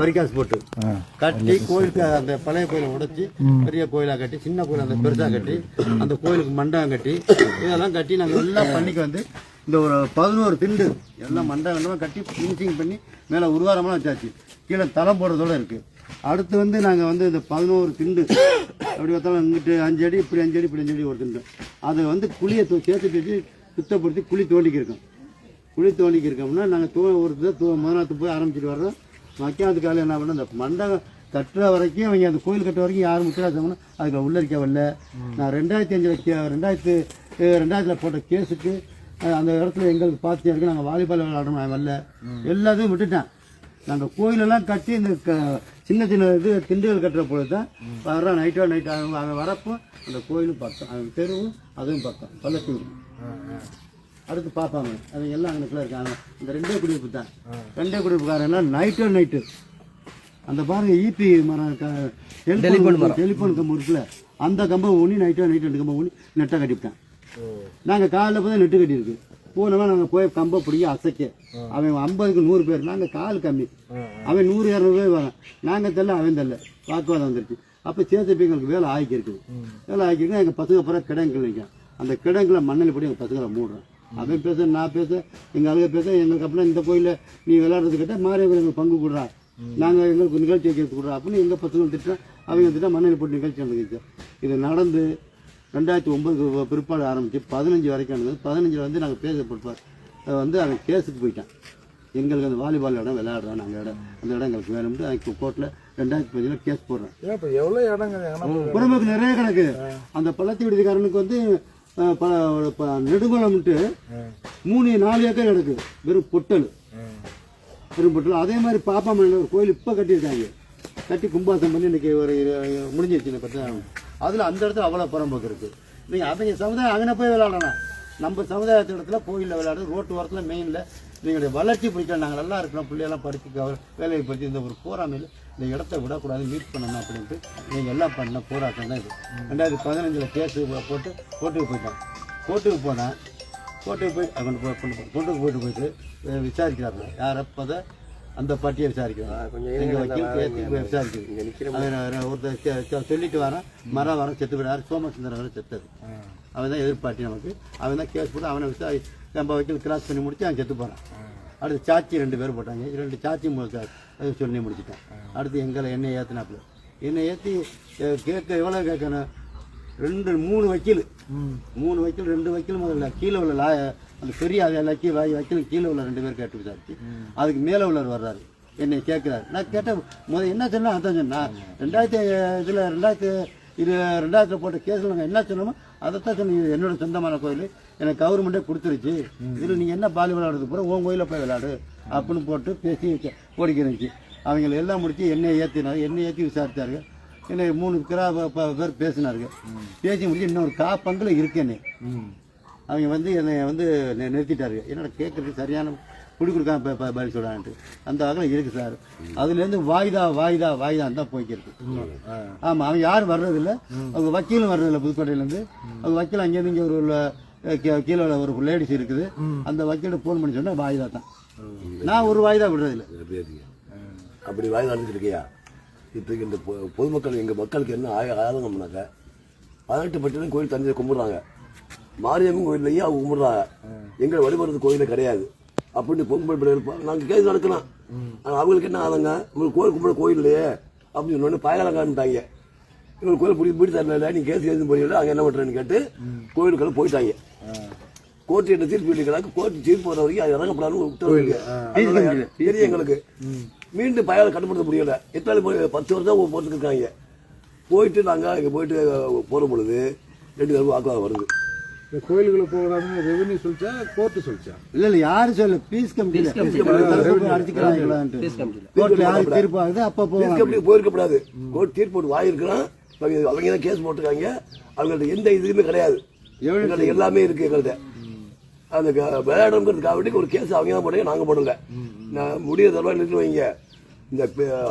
வரிகாசு போட்டு கட்டி கோயிலுக்கு அந்த பழைய கோயிலை உடைச்சி பெரிய கோயிலா கட்டி சின்ன கோயில் அந்த பெருசா கட்டி அந்த கோயிலுக்கு மண்டபம் கட்டி இதெல்லாம் கட்டி நாங்கள் எல்லாம் பண்ணிக்கு வந்து இந்த ஒரு பதினோரு திண்டு எல்லாம் மண்டபம் கட்டி ஃபினிஷிங் பண்ணி மேலே உருவாரமெல்லாம் வச்சாச்சு. கீழே தளம் போடுறதோட இருக்கு. அடுத்து வந்து நாங்கள் வந்து இந்த பதினோரு திண்டு அப்படி பார்த்தாலும் இங்கிட்டு அஞ்சு அடி இப்படி அஞ்சு அடி இப்படி அஞ்சு அடி ஒரு திண்டு. அதை வந்து குழியை சேர்த்து வச்சு சுத்தப்படுத்தி குழி தோண்டிக்கிருக்கோம் குழி தோண்டிக்கு இருக்கோம்னா நாங்கள் தூ ஒரு இதை தூ முதநாத்து போய் ஆரம்பிச்சிட்டு வர்றோம். மக்கியாவது காலையில் என்ன பண்ணோம் இந்த மண்டபம் கட்டுற வரைக்கும் அவங்க அந்த கோயில் கட்டுற வரைக்கும் யாரும் முத்திராசம்னா அதுக்கு உள்ள இருக்க வரல நான் ரெண்டாயிரத்தி அஞ்சில் ரெண்டாயிரத்து ரெண்டாயிரத்தில் போட்ட கேஸுக்கு அந்த இடத்துல எங்களுக்கு பார்த்து இருக்கு நாங்கள் வாலிபால் விளையாடணும் நான் வரல. எல்லாத்தையும் விட்டுட்டேன். நாங்கள் கோயிலெல்லாம் கட்டி இந்த க சின்ன சின்ன இது திண்டுகள் கட்டுற பொழுது தான் வர நைட்டோ நைட் அங்கே வரப்போ அந்த கோயிலும் பார்த்தோம் அவங்க தெருவும் அதுவும் பக்கம் பள்ளத்தி அடுத்து பார்ப்பாங்க. அது எல்லாம் அங்கனுக்குள்ள இருக்காங்க. இந்த ரெண்டே குடியிருப்பு தான் ரெண்டே குடியிருப்புக்காரங்க நைட்டோ நைட்டு அந்த பாருங்க ஈபி மரம் டெலிஃபோன் டெலிஃபோன் கம்பு இருக்குல்ல அந்த கம்பை ஊனி நைட்டோ நைட்டு ரெண்டு கம்பை ஊனி நெட்டை கட்டிவிட்டேன். நாங்கள் காலைல போய் நெட்டு கட்டியிருக்கு. போனவன் நாங்கள் போய் கம்பை பிடிக்க அசைக்க. அவன் ஐம்பதுக்கு நூறு பேர். நாங்கள் கால் கம்மி. அவன் நூறு இரநூறு பேர் வரான். நாங்கள் தெரியல அவன் தெரியல. வாக்குவாதம் வந்துருச்சு. அப்போ சேர்த்து எங்களுக்கு வேலை ஆக்கி இருக்குது வேலை ஆக்கிருக்கு எங்கள் பசங்க பிறகு கிடங்கு நிற்கும் அந்த கிடங்குல மண்ணில் போட்டு எங்கள் பசங்களை மூடுறோம் அவன் பேச நான் பேச எங்கள் அழுக பேச எங்களுக்கு அப்படின்னா இந்த கோயிலில் நீ விளையாடுறது கேட்டால் மாறி எங்களுக்கு பங்கு கொடுறா. நாங்கள் எங்களுக்கு நிகழ்ச்சி வைக்கிறது கொடுறோம் அப்படின்னு எங்கள் பசங்க திட்டம் அவங்க திட்டம் மண்ணில் போட்டு நிகழ்ச்சி நடந்துச்சு இது நடந்து ரெண்டாயிரத்தி ஒன்பதுக்கு பிற்பாடு ஆரம்பிச்சு பதினஞ்சு வரைக்கும் நடந்தது. பதினஞ்சில் வந்து நாங்கள் பேச பிற்பாடு அது வந்து அவன் கேஸுக்கு போயிட்டான். எங்களுக்கு அந்த வாலிபால் இடம் விளையாடுறோம் நாங்கள் இடம். அந்த இடம் எங்களுக்கு வேணும்னு அதுக்கு கோர்ட்டில் ரெண்டாயிரத்தி பதினஞ்சில் கேஸ் இப்போ எவ்வளோ புறம்போக்கு நிறைய கணக்கு அந்த பள்ளத்தி விடுதிக்காரனுக்கு வந்து நெடுங்குளம்ட்டு மூணு நாலு ஏக்கர் கிடக்கு. வெறும் பொட்டல். வெறும் பொட்டல். அதே மாதிரி பாப்பா மலையில் ஒரு கோயில் இப்போ கட்டியிருக்காங்க. கட்டி கும்பாசம் பண்ணி இன்னைக்கு ஒரு முடிஞ்சிருச்சு பத்து அதில் அந்த இடத்துல அவ்வளோ புறம்போக்கு இருக்குது நீங்கள் அவங்க சமுதாயம் அங்கே போய் விளையாடலாம். நம்ம சமுதாயத்து இடத்துல கோயிலில் விளையாடு ரோட்டு ஓரத்தில் மெயினில் நீங்களுடைய வளர்ச்சி பிடிக்கல. நாங்கள் நல்லா இருக்கிறோம். பிள்ளையெல்லாம் படித்து வேலையை பற்றி இந்த ஒரு போராமையில் இந்த இடத்த விடக்கூடாது மீட் பண்ணணும் அப்படின்ட்டு நீங்கள் எல்லாம் பண்ண போராட்டம் தான் இது. ரெண்டாயிரத்தி பதினஞ்சில் கேஸு போட்டு கோர்ட்டுக்கு போயிட்டேன் கோர்ட்டுக்கு போனேன் கோர்ட்டுக்கு போய் கொண்டு போய் கொண்டு கோர்ட்டுக்கு போயிட்டு போயிட்டு விசாரிக்கிறாங்க யார் அப்போதை? அந்த பாட்டியை விசாரிக்கிறாங்க எங்கள் வக்கீல் நான் ஒருத்தர் சொல்லிட்டு வரேன். மரம் வரம் செத்து போயிடாரு சோமசுந்தரம் வரை செத்தது. அவன் தான் எதிர்பார்ட்டி நமக்கு. அவன் தான் கேஸ் போட்டு அவனை விசாரி நம்ம வக்கீல் கிராஸ் பண்ணி முடிச்சு அவன் செத்து போகிறான் அடுத்து சாச்சி ரெண்டு பேர் போட்டாங்க. ரெண்டு சாச்சி சொல்லி முடிச்சிட்டேன். அடுத்து எங்களை என்னை ஏற்றினாப்புல என்னை ஏற்றி கேட்க எவ்வளோ கேட்கணும்? ரெண்டு மூணு வக்கீல். மூணு வக்கீல் ரெண்டு வக்கீல் முதல்ல. கீழே உள்ள லா அந்த பெரிய அது லக்கி வாய் வக்கீல் கீழே உள்ள ரெண்டு பேர் கேட்டு விசாரிச்சு அதுக்கு மேலே உள்ளவர் வர்றாரு. என்னை கேட்குறாரு. நான் கேட்டேன் முதல் என்ன சொன்னா அதான் சொன்னேன் ரெண்டாயிரத்தி இதில் ரெண்டாயிரத்தி இது ரெண்டாயிரத்தில் போட்ட கேஸில் நாங்கள் என்ன சொன்னோமோ அதைத்தான் சொன்னீங்க. என்னோட சொந்தமான கோயில். எனக்கு கவர்மெண்ட்டே கொடுத்துருச்சு. இதில் நீங்கள் என்ன பால் விளையாடுறது போகிற உன் கோயிலில் போய் விளையாடு. அப்படின்னு போட்டு பேசி ஓடிக்கிறச்சு அவங்களை எல்லாம் முடிச்சு என்னை ஏற்றினார் என்னை ஏற்றி விசாரித்தாருங்க என்னை மூணு கிரா பேர் பேசினாருங்க பேசி முடிச்சு இன்னொரு கா பங்கில் இருக்கு அவங்க வந்து என்னை வந்து நிறுத்திட்டாருங்க என்னோட கேட்குறதுக்கு சரியான குடி கொடுக்காம ப- பதில் சொல்கிறான்ட்டு அந்த வகையில் இருக்குது சார். அதுலேருந்து வாய்தா வாய்தா வாய்தான் தான் போய்க்கிறது. ஆமாம் அவங்க யாரும் வர்றதில்ல. அவங்க வக்கீலும் வர்றதில்ல புதுக்கோட்டையிலேருந்து. அவங்க வக்கீல் அங்கேருந்து இங்கே ஒரு கீழே ஒரு லேடிஸ் இருக்குது. அந்த வக்கீல்கிட்ட ஃபோன் பண்ணி சொன்னால் வாய்தா தான் நான் ஒரு வாய்தா விடுறதில்ல. அப்படி வாய் நடந்துருக்கியா இப்போ இந்த பொ- பொதுமக்கள் எங்கள் மக்களுக்கு என்ன ஆய ஆதங்கம்னாக்க பதினெட்டு பட்சம் கோயில் தஞ்சை கும்பிடுறாங்க. மாரியம்மன் கோயில்லையும் அவங்க கும்பிடுறாங்க. எங்களை வழிபடுறது கோயிலே கிடையாது. அப்படின்னு பொங்கல் பிள்ளை இருப்போம் நாங்கள் கேஸ் நடக்கலாம் ஆனா அவங்களுக்கு என்ன ஆதங்க? உங்களுக்கு கோயில் கும்பிட கோயில் இல்லையே அப்படின்னு சொன்னோடனே பாயலாம் காமிட்டாங்க இவங்க கோயில் பிடி பிடி தரல நீ கேஸ் எழுதி போறீங்களா அங்கே என்ன பண்ணுறேன்னு கேட்டு கோயிலுக்கெல்லாம் போயிட்டாங்க. கோர்ட்டு என்ன தீர்ப்பு இருக்கிறாங்க கோர்ட்டு தீர்ப்பு வர வரைக்கும் அது இறங்கப்படாதுன்னு உத்தரவு தெரியும் எங்களுக்கு. மீண்டும் பயணம் கட்டுப்படுத்த முடியல. எத்தனை போய் பத்து வருஷம் போட்டுட்டு இருக்காங்க. போயிட்டு நாங்கள் இங்கே போயிட்டு போகிற பொழுது ரெண்டு பேரும் வாக்குவாதம் வருது. இந்த கோயிலுக்குள்ள போகலாம்னு ரெவன்யூ சொல்லிச்சா கோர்ட்டு சொல்லிச்சா? இல்ல இல்ல யாரும் சொல்ல பீஸ் அடிச்சுக்கிறாங்களான்ட்டு கோர்ட்ல யாருக்கு தீர்ப்பு ஆகுது அப்ப போயிருக்கப்படாது கோர்ட் தீர்ப்பு அவங்க அவங்க தான் கேஸ் போட்டிருக்காங்க. அவங்கள்ட்ட எந்த இதுவுமே கிடையாது. எங்கள்கிட்ட எல்லாமே இருக்கு எங்கள்கிட்ட. அந்த க- விளையாடுறதுக்காக வேண்டி ஒரு கேஸ் அவங்க தான் போடுங்க நாங்கள் போடல நான் முடிய தரவா நிறுத்தி வைங்க. இந்த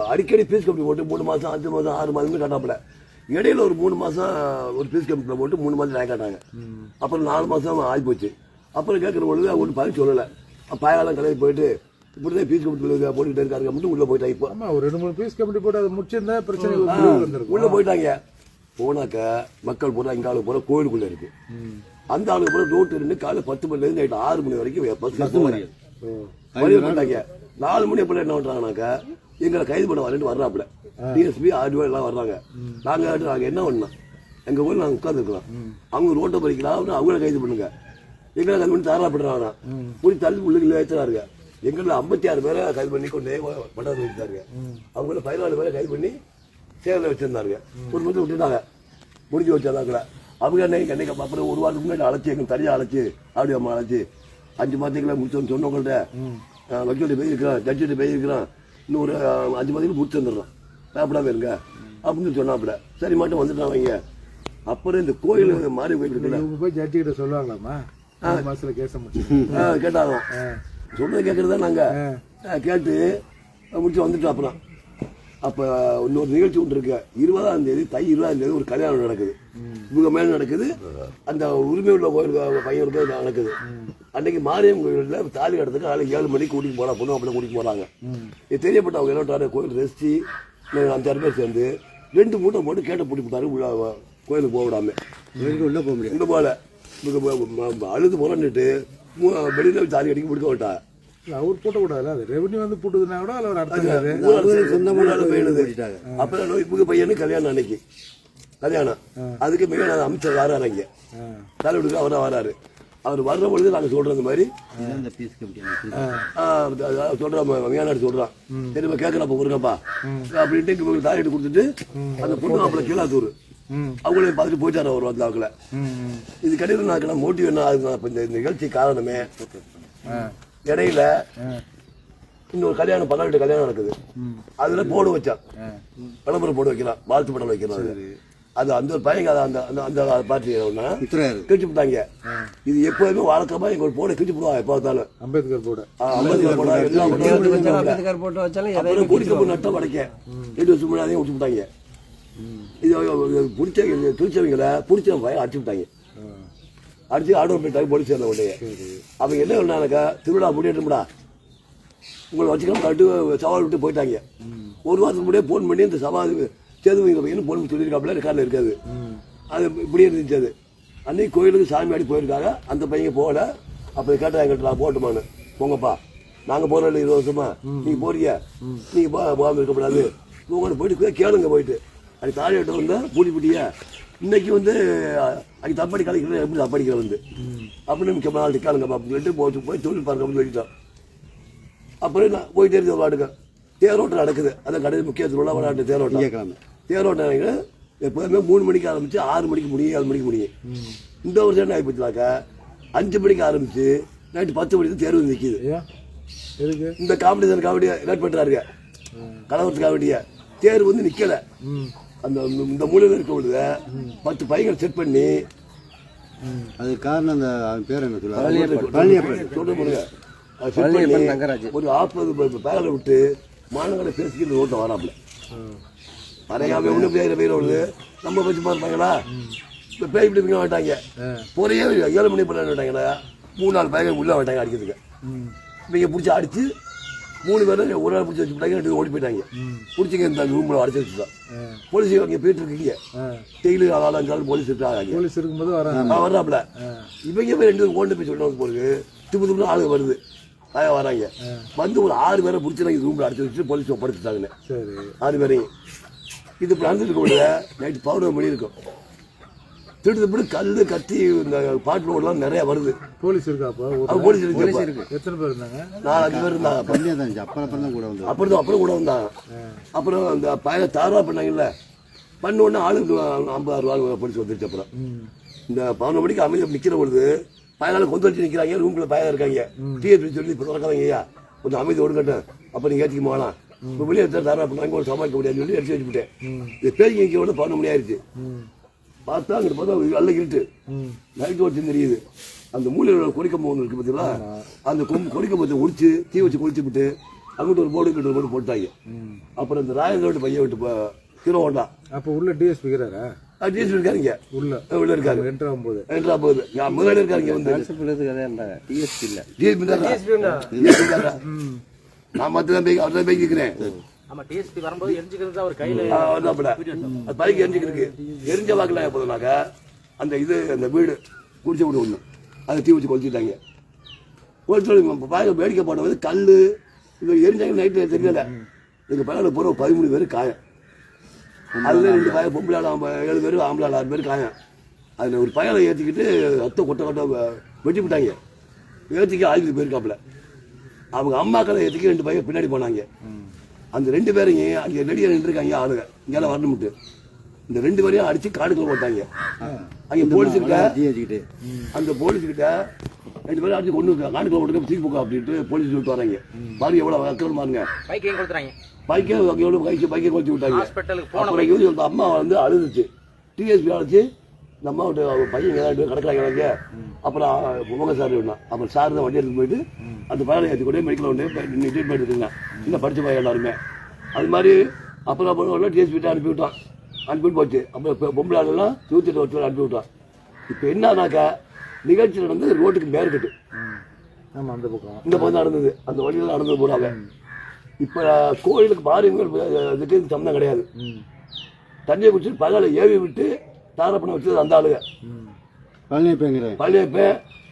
அடிக்கடி பீஸ் கம்பெனி போட்டு மூணு மாதம் அஞ்சு மாதம் ஆறு மாதமே கட்டாப்புல. இடையில ஒரு மூணு மாதம் ஒரு பீஸ் கம்பெனியில் போட்டு மூணு மாதம் நகை காட்டாங்க அப்புறம் நாலு மாதம் ஆகி போச்சு அப்புறம் கேட்குற பொழுது ஒன்றும் பதில் சொல்லலை. பாயாளம் கடையில் போயிட்டு இப்படிதான் பீஸ் கமிட்டி போட்டுக்கிட்டே இருக்காங்க மட்டும் உள்ள போயிட்டாங்க இப்போ. ஒரு ரெண்டு மூணு பீஸ் கமிட்டி போட்டு அதை முடிச்சிருந்தா பிரச்சனை உள்ள போயிட்டாங்க. போனாக்க மக்கள் பூரா இங்க ஆளு பூரா கோயிலுக்குள்ள இருக்கு. அந்த ஆளுக்கு பூரா ரோட்டு இருந்து காலை பத்து மணில இருந்து நைட்டு ஆறு மணி வரைக்கும் பஸ் பத்து மணி. நாலு மணி அப்படி என்ன பண்றாங்கனாக்கா எங்களை கைது பண்ண வரேன்னு வர்றாப்புல. டிஎஸ்பி ஆர்டிஓ எல்லாம் வர்றாங்க. நாங்க நாங்க என்ன பண்ணோம் எங்க ஊர்ல நாங்க உட்காந்துருக்கலாம் அவங்க ரோட்டை பறிக்கலாம் அவங்கள கைது பண்ணுங்க. எங்களை கைது பண்ணி தாராப்படுறாங்க போய் தள்ளி உள்ள வச்சுறாருங்க எங்களை ஐம்பத்தி ஆறு பேரை கைது பண்ணி கொண்டே பட்டாசு வச்சுட்டாருங்க. அவங்கள பதினாலு பேரை கைது பண்ணி வச்சிருந்தாருங்க. ஒரு மட்டும் விட்டுட்டாங்க முடிஞ்சு வச்சாதாங்கள அவங்க அன்னைக்கு அன்னைக்கு அப்புறம் ஒரு வாரத்துக்கு முன்னாடி அழைச்சி எங்க தனியாக அழைச்சி ஆடி அம்மா அழைச்சி அஞ்சு மாதத்துக்குள்ள முடிச்சோன்னு சொன்னவங்கள்ட்ட வக்கீல்கிட்ட போய் இருக்கிறான் ஜட்ஜிட்ட போய் இருக்கிறான் இன்னும் ஒரு அஞ்சு மாதத்துக்கு முடிச்சு வந்துடுறான் பயப்படாம இருங்க. அப்படின்னு சொன்னாப்புல. சரி மட்டும் வந்துட்டான் அவங்க அப்புறம் இந்த கோயில் மாறி கோயில் இருக்குல்ல. போய் ஜட்ஜி கிட்ட சொல்லுவாங்களாமா மாசத்துல கேச கேட்டாங்க சொன்னது கேட்கறதா நாங்க. கேட்டு முடிச்சு வந்துட்டோம் அப்புறம். அப்ப இன்னொரு நிகழ்ச்சி ஒன்று இருக்கு. இருபதாம் தேதி தை இருபதாம் தேதி ஒரு கல்யாணம் நடக்குது. இவங்க மேல நடக்குது அந்த உரிமை உள்ள கோயில் பையனுக்கு நடக்குது. அன்னைக்கு மாரியம் கோயில்ல தாலி கட்டுறதுக்கு ஆளு ஏழு மணிக்கு கூட்டிட்டு போறாங்க பொண்ணு அப்படி கூட்டிட்டு போறாங்க. இது தெரியப்பட்டவங்க என்ன பண்றாரு, கோயில் ரெஸ்டி அஞ்சாறு பேர் சேர்ந்து ரெண்டு மூட்டை போட்டு கேட்ட பூட்டி போட்டாரு உள்ள கோயிலுக்கு போக விடாம. கோயிலுக்கு உள்ள போக முடியாது. இந்த போல. இவங்க அழுது புறந்துட்டு வெளியில தாலி அடிக்க முடிக்க விட்டா அவர் போட்ட கூடாது அது ரெவன்யூ வந்து போட்டதுன்னா கூட அதுல ஒரு அர்த்தம் சொந்தமான போயிடுது போயிட்டாங்க. அப்புறம் இவங்க பையனு கல்யாணம் அன்னைக்கு. கல்யாணம். அதுக்கு மிக அமைச்சர் வராரு அங்க. தலைவருக்கு அவரா வராரு. அவர் வர்ற பொழுது நாங்க சொல்றோம் இந்த மாதிரி அது சொல்றான் விஞ்ஞானாடு சொல்றான் சரிப்பா கேட்கறப்ப கொடுங்கப்பா அப்படின்ட்டு இவங்களுக்கு எடுத்து கொடுத்துட்டு அந்த பொண்ணு அப்பள கீழாத்தூர். ம். அவங்களையும் பார்த்துட்டு போயிட்டாரு அவர் வந்து அவங்கள. இது கடையில் நான் மோட்டிவ் என்ன இப்ப இந்த நிகழ்ச்சி காரணமே. இடையில. இன்னொரு கல்யாணம் பன்னெண்டு கல்யாணம் நடக்குது. அதுல போர்டு வச்சான். விளம்பரம் போர்டு வைக்கிறான் வாழ்த்து படம் வைக்கிறான் அது. அது அந்த ஒரு பையன் அதை அந்த அந்த அந்த பார்ட்டி கிழிச்சு விட்டாங்க. இது எப்போதுமே வழக்கமா எங்க ஒரு போர்டை கிழிச்சு விடுவாங்க எப்போ பார்த்தாலும். அம்பேத்கர் போட. அம்பேத்கர் போடா. அம்பேத்கர் போட்டு வச்சாலும் அப்புறம் குடிக்க நட்டம் வடைக்க எட்டு வருஷம் முன்னாடியே விட்டு விட்டாங்க. இது பிடிச்ச கிழிச்சவங்கள பிடிச்ச பையன் அடிச்சு விட்டாங்க. அடிச்சு ஆர்டர் பண்ணிட்டாங்க போலீஸ் சேர்ந்த உடனே அவங்க என்ன பண்ணாங்கக்கா திருவிழா முடியட்டும்டா. உங்களை வச்சுக்கலாம் கட்டு சவால் விட்டு போயிட்டாங்க. ஒரு வாரத்துக்கு முன்னாடியே ஃபோன் பண்ணி இந்த சவால் சேதுவங்க பையன் போன் சொல்லியிருக்காப்புல ரெக்கார்டில் இருக்காது. அது இப்படியே இருந்துச்சு அது. அன்னைக்கு கோயிலுக்கு சாமி ஆடி போயிருக்காங்க. அந்த பையன் போகல. அப்போ கேட்டா எங்கிட்ட நான் போட்டுமான்னு. போங்கப்பா நாங்கள் போகிறோம் இருபது வருஷமா. நீங்கள் போறீங்க. நீங்கள் போகாமல் இருக்கக்கூடாது உங்கள்கிட்ட போயிட்டு கேளுங்க போயிட்டு. அது தாலி கட்ட வந்தா பூட்டி பூட்டியா? இன்னைக்கு வந்து அது தப்படி கலைக்கிறது எப்படி தப்படிக்கிற வந்து? அப்படின்னு மிக்க நாள் கேளுங்கப்பா அப்படின்னு சொல்லிட்டு போச்சு போய் தொழில் பார்க்க அப்படின்னு சொல்லிட்டோம் அப்புறம் நான் போயிட்டே இருந்தது வாடுங்க தேரோட்டம் நடக்குது. அதான் கடையில் முக்கிய திருவிழா விளையாட்டு தேரோட்டம். திங்கட்கிழமை. தேரோட்டம். எப்போதுமே மூணு மணிக்கு ஆரம்பிச்சு ஆறு மணிக்கு முடியும் ஏழு மணிக்கு முடியும். இந்த வருஷம் என்ன ஆகிப்போச்சுனாக்கா அஞ்சு மணிக்கு ஆரம்பிச்சு நைட்டு பத்து மணிக்கு தான் தேர்வு நிற்கிது இந்த காம்படிஷன் காமெடியை ஏட் பண்ணுறாருங்க கலவரத்து காமெடியை. தேர்வு வந்து நிக்கல. ம். அந்த இந்த மூலையில் இருக்க பொழுது பத்து பையங்களை செட் பண்ணி அது காரணம் அந்த பேர் என்ன சொல்லுவாங்க ஒரு நாற்பது பேரை விட்டு மாணவர்களை பேசிக்கிட்டு ரோட்டில் வராப்புல. வரையாம ஒண்ணு பேர் பேர் வருது நம்ம வச்சு பார்ப்பாங்களா இப்போ பேய் இப்படி பிடிக்க மாட்டாங்க. பொறையே ஏழு மணி பண்ண மாட்டாங்களா மூணு நாலு பையன் உள்ள மாட்டாங்க அடிக்கிறதுக்கு. இவங்க பிடிச்சி அடிச்சு மூணு பேரும் ஒரு நாள் பிடிச்சி ரெண்டு பேரும் ஓடி போயிட்டாங்க. பிடிச்சிங்க இந்த ரூமில் அடைச்சி வச்சுதான் போலீஸ் அங்கே போயிட்டு இருக்கீங்க. டெய்லி நாலு அஞ்சு நாள் போலீஸ் இருக்காங்க போலீஸ் இருக்கும்போது வர்றாப்புல இவங்க போய் ரெண்டு பேரும் கொண்டு போய் சொல்லுவாங்க போறது திரும்ப திரும்ப ஆளுங்க வருது. ஆயா வராங்க. வந்து ஒரு ஆறு பேரை பிடிச்சி நாங்கள் ரூம்ல அடிச்சு வச்சுட்டு போலீஸ் ஒப்படைச்சிட்டாங்கன்னு. சரி. ஆறு பேரையும். இது நடந்துருக்க முடியல நைட்டு மணி இருக்கும். திட்டு திட்டு கல் கத்தி இந்த பாட்டு ரோடெல்லாம் நிறைய வருது. போலீஸ் இருக்கா அப்போ ஊர்ல? அது போலீஸ் இருக்கு. எத்தனை பேர் இருந்தாங்க? நாலு அஞ்சு பேர் இருந்தாங்க. அப்புறம் அப்புறம் தான் கூட வந்தது. அப்புறம் அப்புறம் கூட வந்தாங்க. அப்புறம் அந்த பையனை தாரா பண்ணாங்கல்ல. பண்ண உடனே ஆளுக்கு ஐம்பது ரூபா போலீஸ் வந்துருச்சு அப்புறம். இந்த பதினொரு மணிக்கு அமைதியாக நிக்கிற பொழுது பயனால கொண்டு வச்சு நிக்கிறாங்க ரூம்ல பையன் இருக்காங்க. டிஎஸ்பி சொல்லி இப்போ திறக்காதீங்க ஐயா. கொஞ்சம் அமைதி ஒடுக்கட்டும் அப்ப நீங்க ஏற்றிக்க போகலாம். இப்போ வெளியே எடுத்து தர பண்ணாங்க. ஒரு சமாளிக்க முடியாதுன்னு சொல்லி எடுத்து வச்சுட்டேன் இது பேருக்கு நிற்க உடனே பதினொரு மணி ஆயிடுச்சு. பார்த்தா அங்கிட்டு பார்த்தா நல்ல இருட்டு லைட் வச்சு தெரியுது? அந்த மூலையில் கொடிக்கம்பு ஒன்று இருக்கு பார்த்தீங்களா அந்த கொம்பு கொடிக்கம்பத்தை ஒடிச்சு தீ வச்சு கொளுத்தி விட்டு அங்கிட்டு ஒரு போர்டு இங்கிட்டு ஒரு போர்டு போட்டாங்க. அப்புறம் இந்த ராயந்தோட்டு பையன் விட்டு போ- ஹீரோ ஹோண்டா. அப்போ உள்ள டிஎஸ்பி இருக்கிறாரா? டிஎஸ்பி இருக்காருங்க. உள்ள. உள்ள இருக்காரு. என்ட்ரு ஆகும்போது. என்றா போகுது நான் முதல்ல இருக்காருங்க வந்து. டிஎஸ்பி இல்ல. டிஎஸ்பி. டிஎஸ்பி. நான் மற்ற தான் போய் அவர் தான் போய் கேட்கிறேன் நம்ம டிஎஸ்பி வரும்போது எரிஞ்சுக்கிறது அவர் கையில வந்தாப்புல அது பைக் எரிஞ்சுக்கிறதுக்கு. எரிஞ்ச வாக்கில் போதுனாக்கா அந்த இது அந்த வீடு குடிச்ச வீடு ஒன்று அதை தீ வச்சு கொளுத்திட்டாங்க. கொளுத்து பாய்க்க வேடிக்கை போடும்போது கல் இது எரிஞ்சாங்க நைட்டு தெரியல. எங்கள் பையனில் பூரா பதிமூணு பேர் காயம். அதில் ரெண்டு பையன் பொம்பளை ஏழு பேர் ஆம்பளை ஆள் ஆறு பேர் காயம். அதில் ஒரு பையனை ஏற்றிக்கிட்டு ரத்த கொட்ட கொட்ட வெட்டி விட்டாங்க. ஏற்றிக்க ஆயுதத்துக்கு போயிருக்காப்புல. அவங்க அம்மாக்களை ஏற்றிக்க ரெண்டு பையன் பின்னாடி போனாங்க. அந்த ரெண்டு பேரையும் அங்கே ரெடியாக நின்றுருக்காங்க ஆளுங்க இங்கெல்லாம் வரணும்ட்டு. இந்த ரெண்டு பேரையும் அடிச்சு காடுக்குள்ள போட்டாங்க. அங்கே தீ வச்சுக்கிட்டு அந்த போலீஸுக்கிட்ட ரெண்டு பேரும் அடிச்சு கொண்டு காடுக்குள்ள போட்டு தூக்கி போக்கா அப்படின்ட்டு போலீஸ் விட்டு வராங்க. பாருங்க எவ்வளோ அக்கறம் பாருங்க. பைக்கையும் கொடுத்துறாங்க பைக்கே எவ்வளோ பைக்கு பைக்கை கொளுத்தி விட்டாங்க. அப்புறம் அம்மா வந்து அழுதுச்சு. டிஎஸ்பி அழைச்சு இந்த அம்மா விட்டு அவங்க பையன் இங்கே தான் கிடக்குறாங்க இங்க. அப்புறம் முக சார் விடனா அப்புறம் சார் தான் வண்டி எடுத்து போயிட்டு அந்த பையனை ஏற்றி கொண்டு மெடிக்கல் வந்து ட்ரீட்மெண்ட் எடுத்துங்க இன்னும் படிச்ச பையன் எல்லாருமே. அது மாதிரி அப்புறம் அப்புறம் டிஎஸ்பிட்ட அனுப்பி விட்டான். அனுப்பிட்டு போச்சு. அப்புறம் இப்போ பொம்பளை ஆளுலாம் எட்டு வருஷம் அனுப்பி விட்டான். இப்போ என்னன்னாக்கா நிகழ்ச்சி நடந்து ரோட்டுக்கு மேற்கட்டு. ஆமா அந்த பக்கம். இந்த பக்கம் நடந்தது. அந்த வழியில் நடந்தது போறாங்க இப்போ கோயிலுக்கு பாருங்க இதுக்கு சம்மந்தம் கிடையாது. தண்ணியை குடிச்சு பகலை ஏவி விட்டு தாரப்பணம் வச்சது அந்த ஆளுங்க. பழனியப்பங்கிறேன். பழையப்ப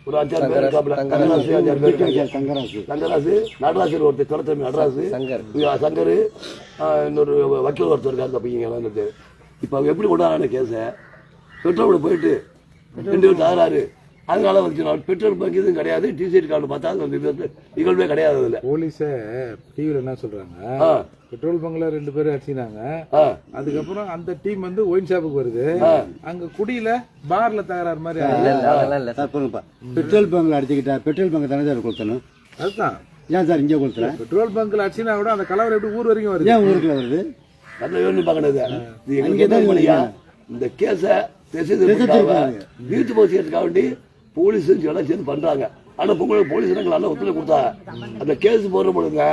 ஒரு அஞ்சாறு பேர் இருக்காப்புல. தங்கராசு. அஞ்சாறு பேர் இருக்காங்க. தங்கராசு. தங்கராசு நடராசர் ஒருத்தர் துரத்தம்பி நடராசு. சங்கர். இன்னொரு வக்கீல் ஒருத்தர் இருக்காரு தப்பிங்க இப்போ எப்படி கொண்டாடுறாங்க கேஸை பெட்ரோல் போயிட்டு ரெண்டு பேரும் தகராறு அதனால வந்து பெட்ரோல் பங்க் இதுவும் கிடையாது. டிசிட் கார்டு பார்த்தா அது வந்து நிகழ்வே கிடையாது அதில். போலீஸ டிவில என்ன சொல்றாங்க? பெட்ரோல் பங்க்ல ரெண்டு பேரும் அடிச்சினாங்க. அதுக்கப்புறம் அந்த டீம் வந்து ஒயின் ஷாப்புக்கு வருது. அங்க குடியில பார்ல தகராறு மாதிரி பெட்ரோல் பங்கில் அடிச்சுக்கிட்டா பெட்ரோல் பங்க் தானே சார் கொடுத்தணும் அதுதான். ஏன் சார் இங்கே கொடுத்துறேன் பெட்ரோல் பங்க்ல அடிச்சினா கூட அந்த கலவரம் எப்படி ஊர் வரைக்கும் வருது? ஏன் ஊருக்குள்ள வருது? நல்ல யோசனை பார்க்கறது இது. என்ன பண்ணியா இந்த கேஸை திசை திருப்பி வீட்டு போய் செய்யறதுக்காக வேண்டி போலீஸ் எல்லாம் சேர்ந்து பண்றாங்க. ஆனா பொங்கல் போலீஸ் நல்லா ஒத்துழைப்பு கொடுத்தாங்க அந்த கேஸ் போடுற பொழுதுங்க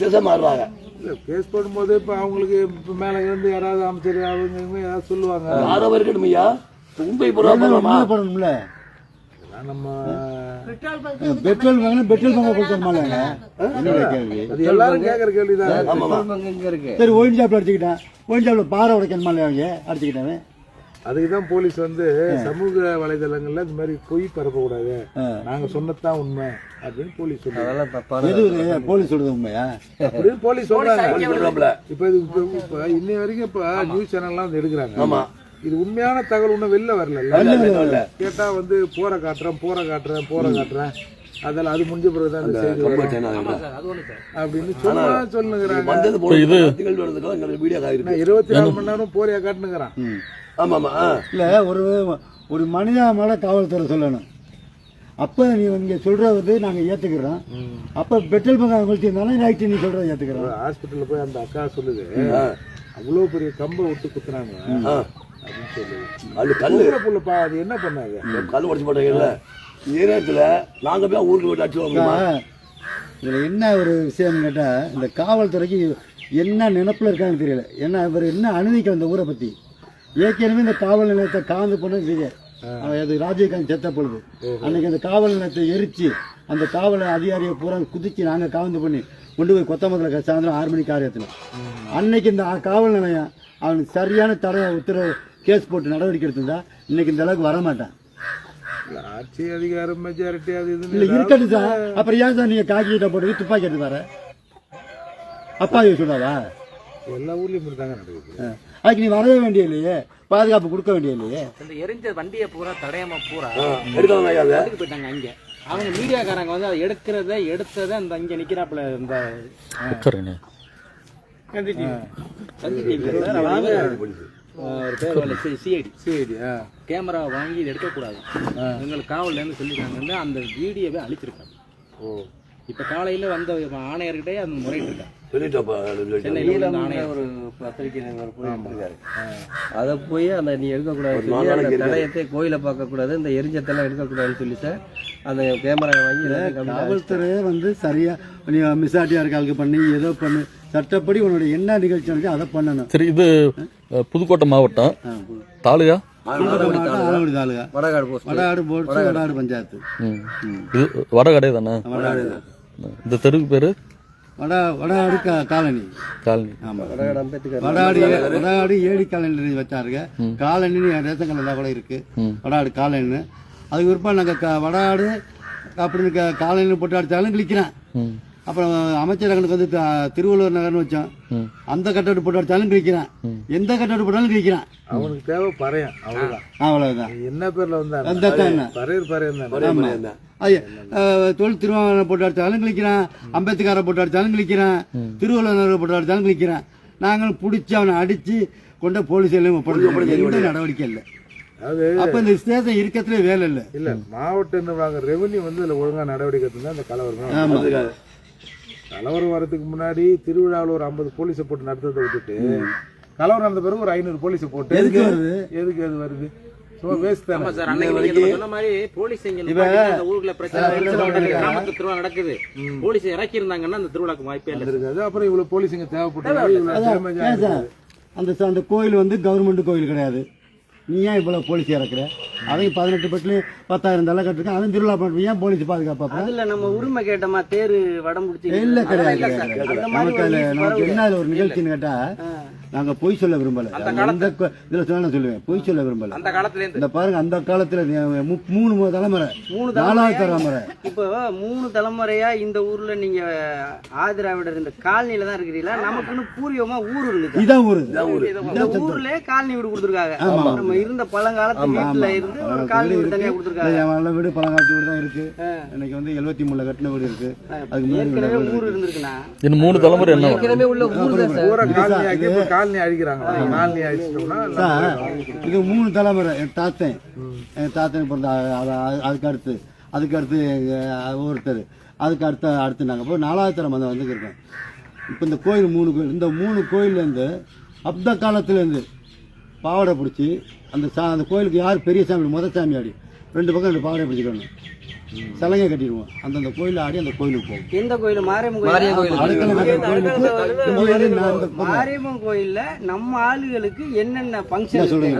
திசை மாறுறாங்க. இல்ல கேஸ் போடும்போது இப்ப அவங்களுக்கு இப்ப மேல இருந்து யாராவது அமைச்சர் அவங்க ஏதாவது சொல்லுவாங்க. யாரோ இருக்கணும் ஐயா? என்ன பண்ணணும்ல நம்ம பெட்ரோல் பங்க்னா பெட்ரோல் பங்கை கேள்வி? அது எல்லாரும் கேக்குற கேள்விதான். சரி ஒயின் ஷாப்ல அடிச்சுக்கிட்டான். ஒயின் ஷாப்ல பாறை உடைக்கணுமா அவங்க? அடிச்சுக்கிட்டாவே அதுக்கு தான் போலீஸ் வந்து சமூக வலைதளங்கள்ல இந்த மாதிரி பொய் பரப்பக்கூடாது. நாங்க சொன்னதுதான் உண்மை அப்படின்னு போலீஸ் இது? போலீஸ் சொல்றது உண்மையா? அப்படின்னு போலீஸ் சொல்றாங்க. இப்ப இது இப்ப இன்னை வரைக்கும் இப்ப நியூஸ் சேனல்லாம் வந்து எடுக்கிறாங்க. ஆமா. இது உண்மையான தகவல் இன்னும் வெளில வரல. இல்ல. கேட்டா வந்து போற காட்டுறேன் போற காட்டுறேன் போற காட்டுறேன். அதெல்லாம் அது முடிஞ்ச பிறகுதான் அப்படின்னு சும்மா சொல்லுங்கிறாங்க. இருபத்தி நாலு மணி நேரம் போறியா காட்டுனுங்கிறான். ஆமா ஆமா ஆ. இல்ல ஒரு ஒரு மனிதா மேல காவல்துறை சொல்லணும். அப்ப நீ இங்க சொல்றது நாங்க ஏத்துக்கிறோம். அப்ப பெட்ரோல் பங்க் அவங்கள்ட்ட இருந்தாலும் ரைட்டு நீ சொல்றதை ஏத்துக்கிறோம். ஹாஸ்பிட்டல்ல போய் அந்த அக்கா சொல்லுது அவ்வளவு பெரிய கம்பை விட்டு குத்துனாங்க. அப்படின்னு சொல்லுது. அது கல்லு. ஊரை புள்ளப்பா அது என்ன பண்ணாங்க? கல் உடச்சு போட்டாங்கல்ல. இதே நேரத்துல நாங்க போய் ஊருக்கு போயிட்டு அடிச்சு வாங்க இதுல என்ன ஒரு விஷயம் கேட்டா இந்த காவல்துறைக்கு என்ன நினைப்புல இருக்கான்னு தெரியல. ஏன்னா இவர் என்ன அனுமதிக்கல இந்த ஊரை பத்தி? ஏற்கனவே இந்த காவல் நிலையத்தை காந்து போனது விஜய் அது ராஜீவ்காந்த் செத்த பொழுது அன்னைக்கு அந்த காவல் நிலையத்தை எரிச்சு அந்த காவல் அதிகாரியை பூரா குதிச்சு நாங்க காவந்து பண்ணி கொண்டு போய் கொத்தமங்கல சாயந்தரம் ஆறு மணிக்கு ஏற்றணும் அன்னைக்கு இந்த காவல் நிலையம் அவனுக்கு சரியான தடவை உத்தரவு கேஸ் போட்டு நடவடிக்கை எடுத்திருந்தா இன்னைக்கு இந்த அளவுக்கு வரமாட்டான் ஆட்சி அதிகாரம் மெஜாரிட்டி அது இல்ல இருக்கட்டும் சார். அப்புறம் ஏன் சார் நீங்க காக்கி போட்டு துப்பாக்கி எடுத்து வர? அப்பாவி சொல்லாதா எல்லா ஊர்லயும் இப்படி தாங்க நடக்குது அதுக்கு நீ வரவே வேண்டிய இல்லையே பாதுகாப்பு கொடுக்க வேண்டிய இல்லையே இந்த எரிஞ்ச வண்டியை பூரா தடையாம பூரா அதை எடுத்துட்டு போயிட்டாங்க அங்க. அவங்க மீடியாக்காரங்க வந்து அதை எடுக்கிறத எடுத்ததை அந்த இங்க நிக்கிறாப்புல இந்த. கேமரா வாங்கி இதை எடுக்கக்கூடாது எங்களுக்கு காவல்ல இருந்து சொல்லிருக்காங்க அந்த வீடியோவை அழிச்சிருக்காங்க. ஓ. இப்ப காலையில வந்த ஆணையர்கிட்டே அந்த முறையிட்டு ஆணையர் ஒரு பத்திரிகை இருக்காரு அதை போய் அந்த நீ எடுக்கக்கூடாது சொல்லி அந்த தடயத்தை கோயிலை பார்க்கக்கூடாது இந்த எரிஞ்சத்தெல்லாம் எடுக்கக்கூடாதுன்னு சொல்லி சார் அந்த கேமரா வாங்கி காவல்துறையே வந்து சரியா நீ மிசாட்டியா இருக்காளுக்கு பண்ணி ஏதோ பண்ணு சட்டப்படி உன்னோட என்ன நிகழ்ச்சி நடக்குதோ அதை பண்ணணும். சரி இது புதுக்கோட்டை மாவட்டம். தாலுகா? வடகாடு போஸ்ட். வடாடு போர்டு வடாடு பஞ்சாயத்து. வடகடை தானே. இந்த தெருவுக்கு பேரு? வட வடாடு கா- காலனி. காலனி. ஆமா. வடநாடு வடாடு ஏடி காலனி வச்சாருங்க. காலனின்னு என் ரேஷன் கடையில் கூட இருக்கு. வடாடு காலனின்னு. அதுக்கு விருப்பம் நாங்கள் வடாடு அப்படின்னு காலனின்னு போட்டு அடித்தாலும் கிளிக்கிறேன் அப்புறம் அமைச்சர் நகருக்கு வந்து திருவள்ளுவர் நகர்னு வச்சோம். அந்த கட்டோடு போட்டு அடித்தாலும் கிளிக்கிறேன் எந்த கட்டோடு போட்டாலும் கிளிக்கிறேன் அவனுக்கு தேவை பறையன் அவ்வளவுதான். அவ்வளவுதான். என்ன பேர்ல வந்தா அந்த தான். பறையர் பறையன் தான். தொல் திருவாரூரை போட்டு அடித்தாலும் கிளிக்கிறேன் அம்பேத்கரை போட்டு அடித்தாலும் கிளிக்கிறேன் திருவள்ளுவர் போட்டு அடித்தாலும் கிளிக்கிறேன் நாங்கள் பிடிச்சி அவனை அடிச்சு கொண்டு போலீஸ் எல்லாம் எந்த நடவடிக்கை இல்லை. அப்ப இந்த ஸ்டேஷன் இருக்கத்துல வேலை இல்லை. இல்ல மாவட்ட ரெவன்யூ வந்து இதுல ஒழுங்கா நடவடிக்கை எடுத்தா அந்த கலவரம் கலவரம் வரதுக்கு முன்னாடி திருவிழாவில் ஒரு ஐம்பது போலீஸை போட்டு நடத்துறதை விட்டுட்டு கலவரம் நடந்த பிறகு ஒரு ஐநூறு போலீஸை போட்டு எதுக்கு வருது? எதுக்கு அது வருது? சும்மா வேஸ்ட் ஆமா தானே சார் அன்னைக்கு நீங்க நம்ம சொன்ன மாதிரி போலீஸ் இங்க நிப்பாட்டி அந்த ஊருக்குள்ள பிரச்சனை பிரச்சனை நடக்குது. கிராமத்து திருவிழா நடக்குது. போலீஸ் இறக்கி இருந்தாங்கன்னா அந்த திருவிழாக்கு வாய்ப்பே இல்லை இருக்காது அப்புறம் இவ்வளவு போலீஸுங்க தேவைப்பட்டாங்க அந்த கோயில் வந்து கவர்மெண்ட் கோயில் கிடையாது. நீ ஏன் இவ்வளவு போலீஸ் இறக்குற? அதையும் பதினெட்டு பட்டில பத்தாயிரம் தலை கட்டிருக்கேன். அதுவும் திருவிழா பண்ணுறது ஏன் போலீஸ் பாதுகாப்பா அதுல நம்ம உரிமை கேட்டோமா தேரு வடம் பிடிச்சி இல்ல கிடையாது நமக்கு நமக்கு. என்ன ஒரு நிகழ்ச்சின்னு கேட்டா நாங்க பொய் சொல்ல விரும்பல. எந்த கோ- இதுல சொன்னா நான் சொல்லுவேன். பொய் சொல்ல விரும்பல. அந்த காலத்துல இருந்து இந்த பாருங்க அந்த காலத்துல மூணு மூணு தலைமுறை. மூணு நாலாவது தலைமுறை. இப்போ மூணு தலைமுறையா இந்த ஊர்ல நீங்க ஆதிராவிடர் இந்த காலனில தான் இருக்கிறீங்களா? நமக்குன்னு பூர்வமா ஊர் இருக்குது. இதான் ஊரு. இந்த ஊர்ல காலனி வீடு கொடுத்துருக்காங்க. நம்ம இருந்த பழங்காலத்து வீட்டுல இருந்து காலனி வீடு தனியா கொடுத்துருக்காங்க. என் வீடு பழங்காலத்து வீடு தான் இருக்கு. இன்னைக்கு வந்து எழுபத்தி மூணுல கட்டின வீடு இருக்கு. அதுக்கு ஏற்கனவே ஊர் இருக்கு. இருந்திருக்குண்ணா. இன்னும் மூணு தலைமுறை என்ன? ஏற்கனவே உள்ள ஊர் தான் காலனி அழிக்கிறாங்க. காலனி அழிச்சிட்டோம்னா சார் இது மூணு தலைமுறை என் தாத்தன். என் தாத்தன் பிறந்த அதுக்கு அடுத்து அதுக்கு அடுத்து ஒருத்தர். அதுக்கு அடுத்த அடுத்து நாங்கள் போய் நாலாவது தலைமுறை வந்துருக்கோம். இப்போ இந்த கோயில் மூணு கோயில் இந்த மூணு கோயில்லேருந்து அந்த காலத்துலேருந்து பாவாடை பிடிச்சி அந்த சா அந்த கோயிலுக்கு யார் பெரிய சாமி முத சாமி ஆடி ரெண்டு பக்கம் ரெண்டு பாவாடை பிடிச்சிக்கணும். சலங்கை கட்டிடுவோம். அந்தந்த கோயில் ஆடி அந்த கோயிலுக்கு போகும் எந்த கோயில்? மாரியம்மன் மாரியம்மன் கோயில். மாரியம்மன் கோயில்ல நம்ம ஆளுகளுக்கு என்னென்ன ஃபங்க்ஷன் சொல்றேன்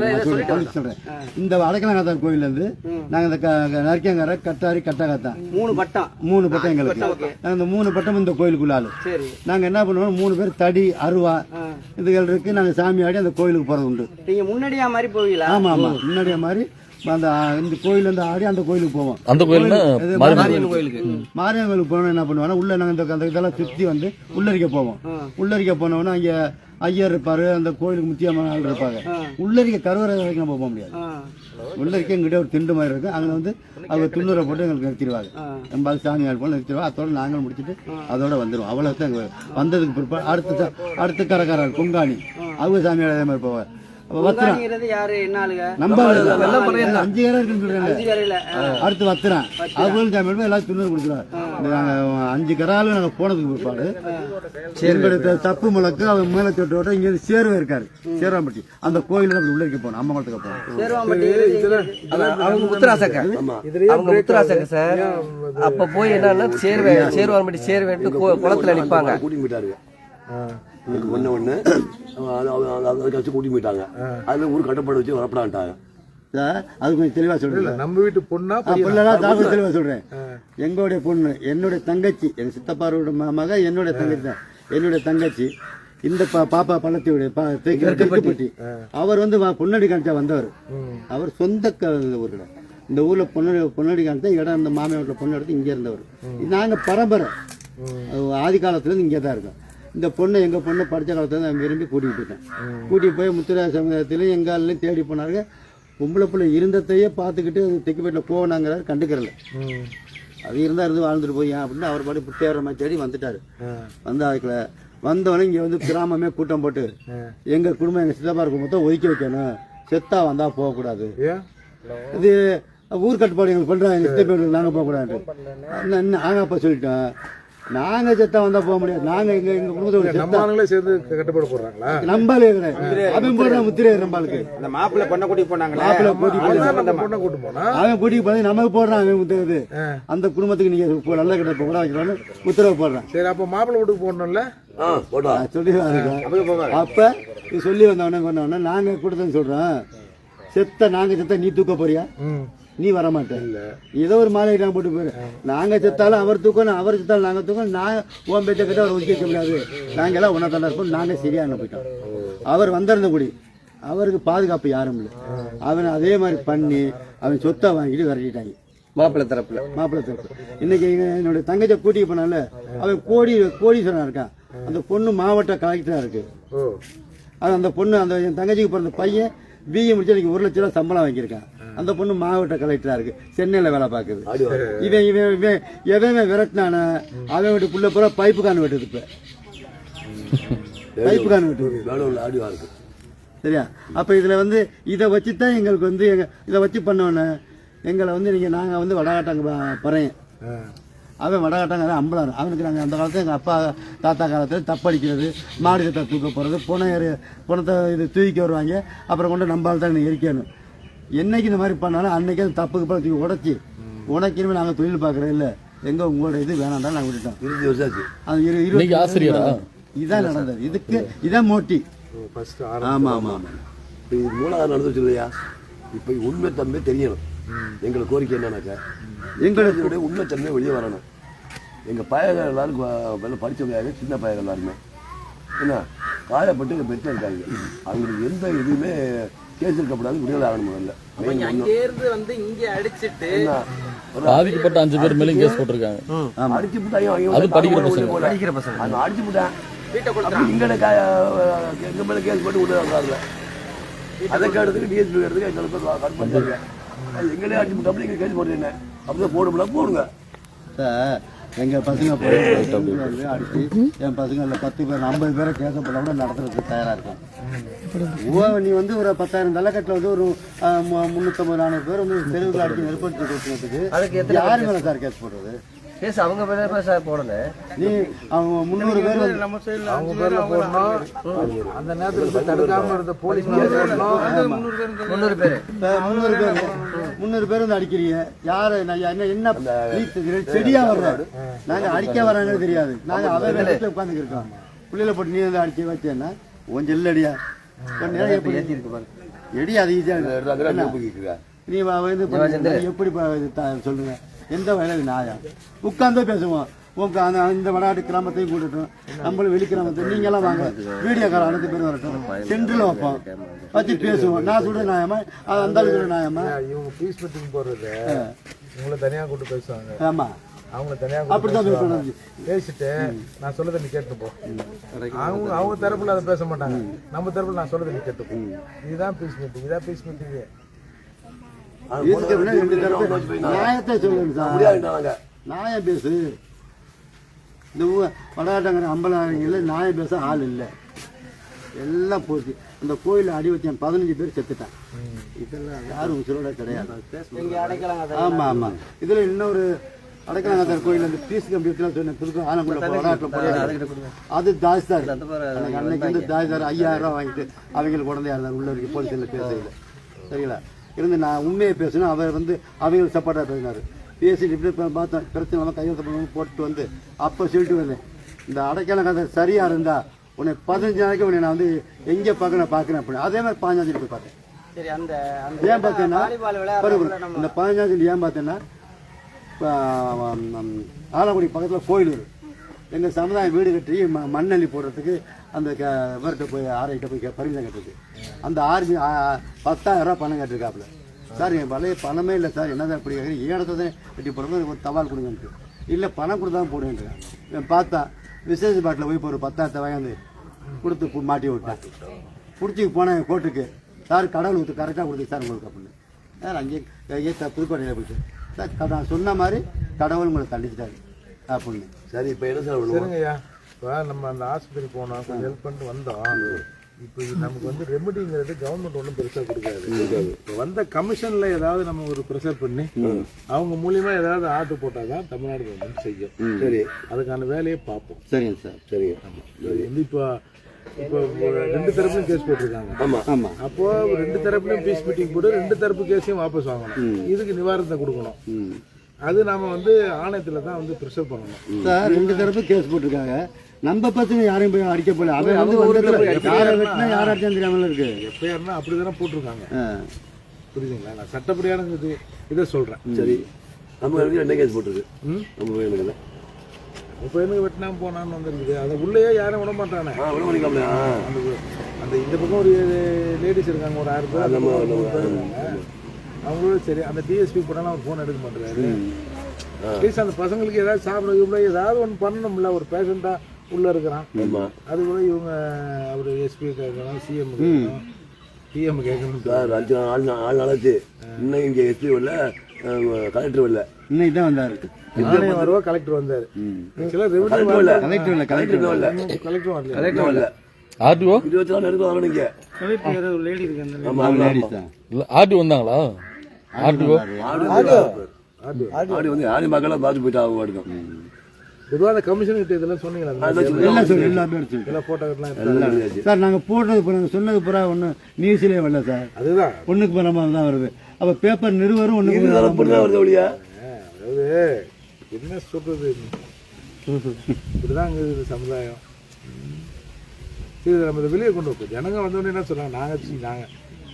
சொல்றேன் இந்த வடக்கலங்காத்தான் கோயில்ல இருந்து நாங்க இந்த நரிக்கங்கரை கட்டாரி கட்டகாத்தான் மூணு பட்டம். மூணு பட்டம் எங்களுக்கு இந்த மூணு பட்டம் இந்த கோயிலுக்குள்ள ஆளு. சரி. நாங்க என்ன பண்ணுவோம்? மூணு பேர் தடி அருவா இதுகள் இருக்கு. நாங்க சாமி ஆடி அந்த கோயிலுக்கு போறது உண்டு. நீங்க முன்னாடியா மாதிரி போவீங்களா? ஆமா ஆமா. முன்னாடியே மாதிரி அந்த இந்த கோயில்ல இருந்து ஆடி அந்த கோயிலுக்கு போவோம். அந்த கோயில்னா இது மாரியம்மன் கோயிலுக்கு. மாரியம்மன் கோயிலுக்கு போனோம் என்ன பண்ணுவாங்கன்னா உள்ள நாங்க இந்த அந்த இதெல்லாம் சுத்தி வந்து உள்ளரிக்க போவோம். உள்ளரிக்க போனோம்னா அங்க ஐயர் இருப்பாரு அந்த கோயிலுக்கு முக்கியமான ஆள் இருப்பாங்க உள்ளரிக்க கருவறை வரைக்கும் நம்ம போக முடியாது. உள்ளரிக்க எங்கிட்ட ஒரு திண்டு மாதிரி இருக்கு அங்க வந்து அவங்க துண்ணூரை போட்டு எங்களுக்கு நிறுத்திடுவாங்க. நம்ம சாமி ஆள் போல நிறுத்திடுவாங்க அதோட நாங்களும் முடிச்சுட்டு அதோட வந்துடுவோம் அவ்வளவு தான் வந்ததுக்கு பிற்பாடு அடுத்த அடுத்த கரக்காரர் பொங்காணி அவங்க சாமி அதே மாதிரி போவாங்க வத்திரம். யாரு? என்ன ஆளுங்க? நம்ம ஆளுங்க. அஞ்சு பேரா இருக்குன்னு கரையில அடுத்து வத்துறேன் அதுபோல சாமி எல்லாரும் துண்ணூறு கொடுத்துருவாங்க நாங்கள் அஞ்சு கராலும் நாங்கள் போனதுக்கு பிற்பாடு எங்களுடைய தப்பு முழக்கு அவர் மேலே தொட்டோட இங்க சேர்வை இருக்காரு. சேர்வாம்பட்டி. அந்த கோயிலில் அப்படி உள்ள இருக்க போனோம் அம்மா குளத்துக்கு போனோம் சேருவாம்பட்டி. அவங்க முத்துராசக்க அவங்க முத்துராசக்க சார். அப்ப போய் என்னன்னா சேர்வே சேருவான்பட்டி சேர்வேன்ட்டு குளத்துல கூட்டிட்டு போயிட்டாருங்க. இதுக்கு ஒண்ணு ஒண்ணு. அது- அது- அது- அதுக்கு வச்சு கூட்டிட்டு போயிட்டாங்க. அதுல ஊர் கட்டுப்பாடு வச்சு வரப்படான்ட்டாங்க. அது கொஞ்சம் தெளிவாக சொல்றேன். நம்ம வீட்டு பொண்ணா? அப்படிலாம் தாக்கல் தெளிவாக சொல்றேன். எங்களுடைய பொண்ணு என்னுடைய தங்கச்சி எங்க சித்தப்பாரோட ம- மக என்னுடைய தங்கச்சி தான். என்னுடைய தங்கச்சி இந்த பா- பாப்பா பள்ளத்தியுடைய தெற்குப்பட்டி அவர் வந்து பொன்னடி காமிச்சா வந்தவர். அவர் சொந்த க- ஊர் இந்த ஊர்ல பொன்னடி பொன்னடி காமிச்சா இடம் இந்த மாமியார் வீட்டில் பொண்ணு எடுத்து இங்கே இருந்தவர். நாங்க பரம்பரை. அது ஆதி காலத்துல இருந்து இங்கே தான் இருக்கோம். இந்த பொண்ணை எங்க பொண்ணு படிச்ச காலத்துல நான் விரும்பி கூட்டிகிட்டு போயிட்டேன் கூட்டிட்டு போய் முத்துராஜ சமுதாயத்திலையும் எங்க ஆளுலையும் தேடி போனாருங்க. பொம்பளை பிள்ளை இருந்ததையே பார்த்துக்கிட்டு தெக்குப்பேட்டில் போனாங்கிறாரு கண்டுக்கிறல. அது இருந்தா இருந்து வாழ்ந்துட்டு போய் அப்படின்னு அவர் பாடி தேடுற மாதிரி தேடி வந்துட்டாரு. வந்து அதுக்குள்ள வந்தவொடனே இங்க வந்து கிராமமே கூட்டம் போட்டு எங்க குடும்பம் எங்க சித்தப்பா குடும்பத்தை ஒதுக்கி வைக்கணும். செத்தா வந்தா போகக்கூடாது. இது ஊர் கட்டுப்பாடு எங்களுக்கு பண்றாங்க எங்க சித்தப்பா நாங்க போகக்கூடாது நாங்க அப்ப சொல்லிட்டோம். நாங்க செத்தா வந்தா போக முடியாது. நாங்க எங்க எங்க குடும்பத்தோட நம்ம ஆளுங்களே சேர்ந்து கட்டுப்பாடு போடுறாங்களா? நம்பாலே கிடையாது அவன் போடுற முத்திரை நம்பாளுக்கு அந்த மாப்பிள்ளை பொண்ணை கூட்டி போனாங்களே? மாப்பிள்ளை கூட்டி பொண்ணை கூட்டு போனா? அவன் கூட்டிட்டு போய் நமக்கு போடுறான் அவன் முத்திரது அந்த குடும்பத்துக்கு நீங்க இப்போ நல்ல கிட்ட போக வைக்கலாம்னு உத்தரவு போடுறான். சரி அப்ப மாப்பிள்ளை வீட்டுக்கு போடணும்ல சொல்லி அப்ப இது சொல்லி வந்தவனே கொண்டவனே நாங்க கொடுத்தேன்னு சொல்றோம் செத்த நாங்க செத்த நீ தூக்க போறியா? ம். நீ வர மாட்டேன் ஏதோ ஒரு மாலை நான் போட்டு போயிரு. நாங்க செத்தாலும் அவர் தூக்கணும் அவர் செத்தாலும் நாங்க தூக்கணும். நான் உன் பேச்ச கிட்ட அவர் ஒதுக்கி வைக்க முடியாது. நாங்க எல்லாம் ஒன்றா தானே இருப்போம். நாங்க சரியான போயிட்டோம். அவர் வந்திருந்த குடி அவருக்கு பாதுகாப்பு யாரும் இல்லை. அவன் அதே மாதிரி பண்ணி அவன் சொத்தை வாங்கிட்டு விரட்டிட்டாங்க. மாப்பிள்ளை தரப்புல. மாப்பிள்ளை தரப்பு. இன்னைக்கு என்னுடைய தங்கச்சை கூட்டிட்டு போனால அவன் கோடி கோடீஸ்வரன் இருக்கான் அந்த பொண்ணு மாவட்ட கலெக்டரா இருக்கு. அது அந்த பொண்ணு அந்த என் தங்கச்சிக்கு பிறந்த பையன் பிஏ முடிச்சு இன்னைக்கு ஒரு லட்ச ரூபா சம்பளம் வாங்கியிருக்கான். அந்த பொண்ணு மாவட்ட கலெக்டரா இருக்கு. சென்னையில வேலை பார்க்குது. இவன் இவன் இவன் எவன் விரட்டினான அவன் வீட்டு புள்ள பூரா பைப்பு கான் வெட்டுது இப்ப பைப்பு கான் வெட்டுது சரியா? அப்ப இதுல வந்து இதை வச்சு தான் எங்களுக்கு வந்து எங்க இதை வச்சு பண்ணோன்னே எங்களை வந்து நீங்க நாங்க வந்து வடகாட்டாங்க பறையன். அவன் வடகாட்டாங்க அம்பளார் அவனுக்கு நாங்கள் அந்த காலத்துல எங்கள் அப்பா தாத்தா காலத்தில் தப்படிக்கிறது மாடு கத்தை தூக்க போகிறது புனை புனத்தை இது தூக்கி வருவாங்க. அப்புறம் கொண்டு நம்பால் தான் எரிக்கணும் என்னைக்கு இந்த மாதிரி பண்ணாலும் அன்னைக்கு அந்த தப்புக்கு பழம் தூக்கி உடச்சி உனக்கினுமே நாங்கள் தொழில் பார்க்குறோம் இல்லை. எங்கே உங்களோட இது வேணாம் நாங்கள் விட்டுட்டோம். இருபது வருஷம் ஆச்சு அது இரு இருபத்தி ஆசிரியரா? இதான் நடந்தது. இதுக்கு இதான் மோட்டி. ஃபர்ஸ்ட் ஆமாம் ஆமாம் ஆமாம் இப்போ இது மூணாவது நடந்துச்சு இல்லையா இப்போ உண்மை தன்மை தெரியணும். எங்களுக்கு கோரிக்கை என்னன்னாக்கா எங்களுடைய உண்மை தன்மை வெளியே வரணும். எங்கள் பையர்கள் எல்லாரும் வெள்ள படித்தவங்க? சின்ன பையர்கள் எல்லாருமே. என்ன? காயப்பட்டு எங்கள் பெற்று இருக்காங்க அவங்களுக்கு எந்த இதுவுமே கேஸ் இருக்கப்படாது விடுதலை ஆகணும் முதல்ல. அப்ப இங்க அங்கே இருந்து வந்து இங்க அடிச்சிட்டு பாதிக்கப்பட்ட அஞ்சு பேர் மேலேயும் கேஸ் போட்டிருக்காங்க. அடிச்சு அவங்க அது படிக்கிற பசங்க. படிக்கிற பசங்க. அது அடிச்சு கொடுத்துறான் இங்கே கா எங்கள் மேலே கேஸ் போட்டு விட வர்றாங்க அதை கேட்டதுக்கு டிஎஸ்பி எடுத்துக்கு எங்களுக்கு கட் பண்ணிட்டாங்க எங்களே அடிச்சு அப்படி கேஸ் போடுறேன் அப்படிதான் போடும்ல போடுங்க. சார் எங்க பசங்க போய் வந்து அடிச்சு என் பசங்க இல்ல பத்து பேர் ஐம்பது பேரை போல கூட நடத்துறதுக்கு தயாரா இருக்கும். நீ வந்து ஒரு பத்தாயிரம் தலைக்கட்டில் வந்து ஒரு முந்நூற்றம்பது நானூறு பேர் வந்து தெருவுக்குள்ள அடிச்சு நெருப்படுத்தி எத்தனை யாரு மேல சார் கேஸ் போடுறது? கேஸ் அவங்க தான் சார் போடல. நீ அவங்க முந்நூறு பேர் வந்து அவங்க பேர்ல போடணும். அந்த நேரத்துல போய் தடுக்காம இருந்த போலீஸ் முந்நூறு பேர் முந்நூறு பேர் முந்நூறு பேர். வந்து அடிக்கிறீங்க. யாரு நான் என்ன என்ன செடியா வர்ற நாங்க அடிக்க வராங்கன்னு தெரியாது. நாங்க அவன் வீட்டுல உட்காந்துக்கு இருக்கோம். புள்ளையில போட்டு நீ வந்து அடிக்க வச்சேன்னா உன் நேரம் எப்படி? ஏத்தி இருக்கு. பாருங்க எடி அது ஈஸியா எடுத்தாங்க போய்க்கிறேன் நீ வந்து எப்படி சொல்லுங்க. எந்த வயல நியாயம்? உட்கார்ந்தே பேசுவோம். உங்க அந்த இந்த வடாட்டு கிராமத்தையும் கூட்டட்டும் நம்மளும் வெளி கிராமத்தை நீங்க எல்லாம் வாங்க. வீடியோ கால் அனைத்து பேரும் வரட்டும். சென்ட்ரல் வைப்போம். வச்சு பேசுவோம். நான் சொல்ற நியாயமா? அது அந்த சொல்ற நியாயமா? இவங்க பீஸ் மீட்டிங் போடுறது. உங்களை தனியா கூட்டு பேசுவாங்க. ஆமா. அவங்க தனியா அப்படித்தான் கூட்டு பேசணும். பேசுவாங்க. பேசிட்டு நான் சொல்லதை நீ கேட்டு போ அவங்க அவங்க தரப்புல அதை பேச மாட்டாங்க. நம்ம தரப்புல நான் சொல்லதை நீ கேட்டு போ இதுதான் பீஸ் மீட்டிங் இதான் பீஸ் மீட்டிங் இதுக்கு முன்னாடி ரெண்டு தரப்பு நியாயத்தை சொல்லுங்க சார். நியாயம் பேசு. இந்த ஊ வடாட்டங்கிற அம்பலாரிங்கள நியாயம் பேச ஆள் இல்லை. எல்லாம் போச்சு. அந்த கோயிலில் அடி வச்சேன் பதினஞ்சு பேர் செத்துட்டான் இதெல்லாம் யாரும் உசுரோட கிடையாது. இங்க அடைக்கலாங்க ஆமா ஆமா. இதுல இன்னொரு அடக்கலாங்கத்தர் கோயில் அந்த பீஸ் கம்ப்யூட்டர் சொன்ன வடாட்டில் போய் அது தாஸ்தார் அன்னைக்கு வந்து தாஸ்தார் ஐயாயிரம் ரூபா வாங்கிட்டு அவங்களுக்கு குழந்தையா இருந்தார் உள்ள வரைக்கும் போலீஸில் பேசல சரிங்களா? இருந்து நான் உண்மையை பேசணும் அவர் வந்து அவங்களுக்கு சப்போர்ட்டாக பேசினார். பேசிட்டு இப்படி இப்ப பார்த்தேன் பிரச்சனை வந்து கையெழுத்து பண்ணி போட்டு வந்து அப்போ சொல்லிட்டு வந்தேன். இந்த அடைக்கலம் கதை சரியா இருந்தா உன்னை பதினஞ்சு நாளைக்கு உன்னை நான் வந்து எங்கே பார்க்கணும் பார்க்குறேன் அப்படின்னு. அதே மாதிரி பாஞ்சாம் தேதி போய் பார்த்தேன். ஏன் பார்த்தேன்னா இந்த பதினஞ்சாம் தேதி ஏன் பார்த்தேன்னா ஆலங்குடி பக்கத்தில் கோயில் இருக்கு எங்கள் சமுதாயம் வீடு கட்டி மண்ணள்ளி போடுறதுக்கு அந்த க இவர்கிட்ட போய் ஆர்ஐட்ட போய் பர்மிஷன் கட்டுறது அந்த ஆர்மி பத்தாயிரம் ரூபா பணம் கட்டிருக்காப்புல. சார் என் பழைய பணமே இல்லை சார். என்ன சார் இப்படி கேட்குறீங்க ஏடத்தை தான் வெட்டி போடுறது ஒரு தபால் கொடுங்கன்ட்டு. இல்லை பணம் கொடுத்தா போடுவேன்ட்டு பார்த்தா விசேஷ பாட்டில் போய் ஒரு பத்தாயிரத்தை வாங்கி கொடுத்து மாட்டி விட்டான். பிடிச்சி போனேன் கோர்ட்டுக்கு சார் கடவுள் ஊற்று கரெக்டாக கொடுத்து சார் உங்களுக்கு அப்படின்னு. சார் அங்கேயே அங்கேயே த- புதுக்கோட்டையில் போயிட்டு சார். க- நான் சொன்ன மாதிரி கடவுள் உங்களை தண்டிச்சிட்டாரு அப்படின்னு. சரி இப்போ என்ன சார் சரிங்கய்யா. இப்போ நம்ம அந்த ஆஸ்பத்திரி போனோம். ஹெல்ப் பண்ணிட்டு வந்தோம். இப்போ நமக்கு வந்து ரெமெடிங்கிறது கவர்மெண்ட் ஒன்றும் பெருசாக கொடுக்காது. இப்போ வந்த கமிஷன்ல ஏதாவது நம்ம ஒரு ப்ரெஷர் பண்ணி அவங்க மூலியமா ஏதாவது ஆர்டர் போட்டால் தான் தமிழ்நாடு கவர்மெண்ட் செய்யும். சரி அதுக்கான வேலையை பார்ப்போம். சரிங்க சார். இது வந்து இப்போ இப்போ ரெண்டு தரப்புலையும் கேஸ் போட்டிருக்காங்க. ஆமா ஆமாம் அப்போ ரெண்டு தரப்புலையும் பீஸ் மீட்டிங் போட்டு ரெண்டு தரப்பு கேஸையும் வாபஸ் வாங்கணும். இதுக்கு நிவாரணத்தை கொடுக்கணும். அது நாம வந்து ஆணையத்துல தான் வந்து ப்ரெஷர் பண்ணணும். சார் ரெண்டு தரப்பு கேஸ் போட்டிருக்காங்க. நம்ம பசங்க யாரையும் போய் அடிக்க போல. அவன் வந்து வந்ததுல யாரை வெட்டினா யாரை அடிச்சான்னு தெரியாமல் இருக்கு. எஃப்ஐஆர்னா அப்படி தானே போட்டிருக்காங்க. புரியுதுங்களா? நான் சட்டப்படியான இது இதை சொல்றேன். சரி. நம்ம என்ன கேஸ் போட்டிருக்கு? நம்ம பையனுக்கு இப்போ எனக்கு வெட்டினாம போனான்னு வந்திருக்குது. அதை உள்ளேயே யாரும் விட மாட்டானே. விட அந்த இந்த பக்கம் ஒரு லேடிஸ் இருக்காங்க ஒரு ஆறு பேர் இருக்காங்க. அவங்களோட சரி அந்த டிஎஸ்பி போனாலும் அவர் ஃபோன் எடுக்க மாட்டேறாரு. அட்லீஸ்ட் அந்த பசங்களுக்கு ஏதாவது சாப்பிட ஏதாவது ஒன்று பண்ணணும்ல. ஒரு பேஷண்டா உள்ள இருக்கிறான். ஆமா. அது கூட இவங்க அவர் எஸ்பி கேட்கணும் சிஎம் பிஎம் கேட்கணும் சார் அஞ்சு நாள் நாலு நாள் ஆச்சு இன்னும் இங்கே எஸ்பி வரல கலெக்டர் வரல. இன்னைக்கு தான் வந்தாரு. ஆணையம் வருவா கலெக்டர் வந்தாரு. ரெவன்யூ கலெக்டர் வரல. கலெக்டர் இல்லை கலெக்டர் வரல. கலெக்டர் வரல. கலெக்டர் வரல. ஆர்டிஓ இருபத்தி நாலு நேரத்தில் லேடி லேடிஸ் தான் இல்ல ஆர்டிஓ வந்தாங்களா? ஆர்டிஓ வந்து ஆடு மக்களாக பார்த்து போயிட்டு எடுக்கும் பொதுவாக அந்த கமிஷன் கிட்ட இதெல்லாம் சொன்னீங்களா? எல்லாம் சொல்லி எல்லாமே சார் நாங்கள் போடுறது இப்போ நாங்கள் சொன்னது பூரா ஒன்றும் நியூஸ்லேயே வரல சார். அதுதான். ஒன்றுக்கு பிறமா தான் வருது. அப்போ பேப்பர் நிறுவரும் ஒன்றுக்கு வருது ஒழியா. அதாவது என்ன சொல்றது? இப்படிதான் அங்க இருக்குது சமுதாயம். இதை நம்ம வெளியே கொண்டு வைப்போம் ஜனங்க வந்தோடனே என்ன சொல்றாங்க? நாங்க சி- நாங்க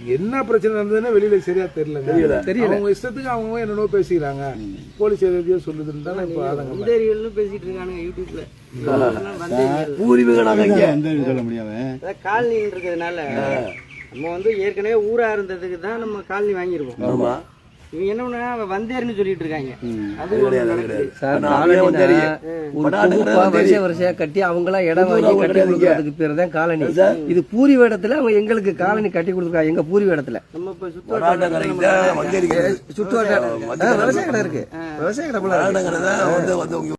என்ன பிரச்சனை நடந்ததுன்னா வெளியில சரியா தெரியல. தெரியல. அவங்க இஷ்டத்துக்கு அவங்க என்னென்னோ பேசிக்கிறாங்க. போலீஸ் எதையோ சொல்லுதுன்னு தானே இப்போ பேசிட்டு இருக்கானுங்க யூடியூப்ல. சொல்ல முடியாம அதான் காலனி இருக்கிறதுனால நம்ம வந்து ஏற்கனவே ஊரா இருந்ததுக்கு தான் நம்ம காலனி வாங்கியிருக்கோம் ஆமா. இவங்க என்ன பண்ணா வந்தேர்னு சொல்லிட்டு இருக்காங்க. அது கட்டி அவங்களாம் இடம் வாங்கி கட்டி கொடுக்கறதுக்கு பேர் தான் காலனி. இது பூரி வேடத்துல அவங்க எங்களுக்கு காலனி கட்டி கொடுத்துருக்காங்க எங்க பூரி வேடத்துல. நம்ம இப்ப விவசாய கடை இருக்கு. விவசாய கடை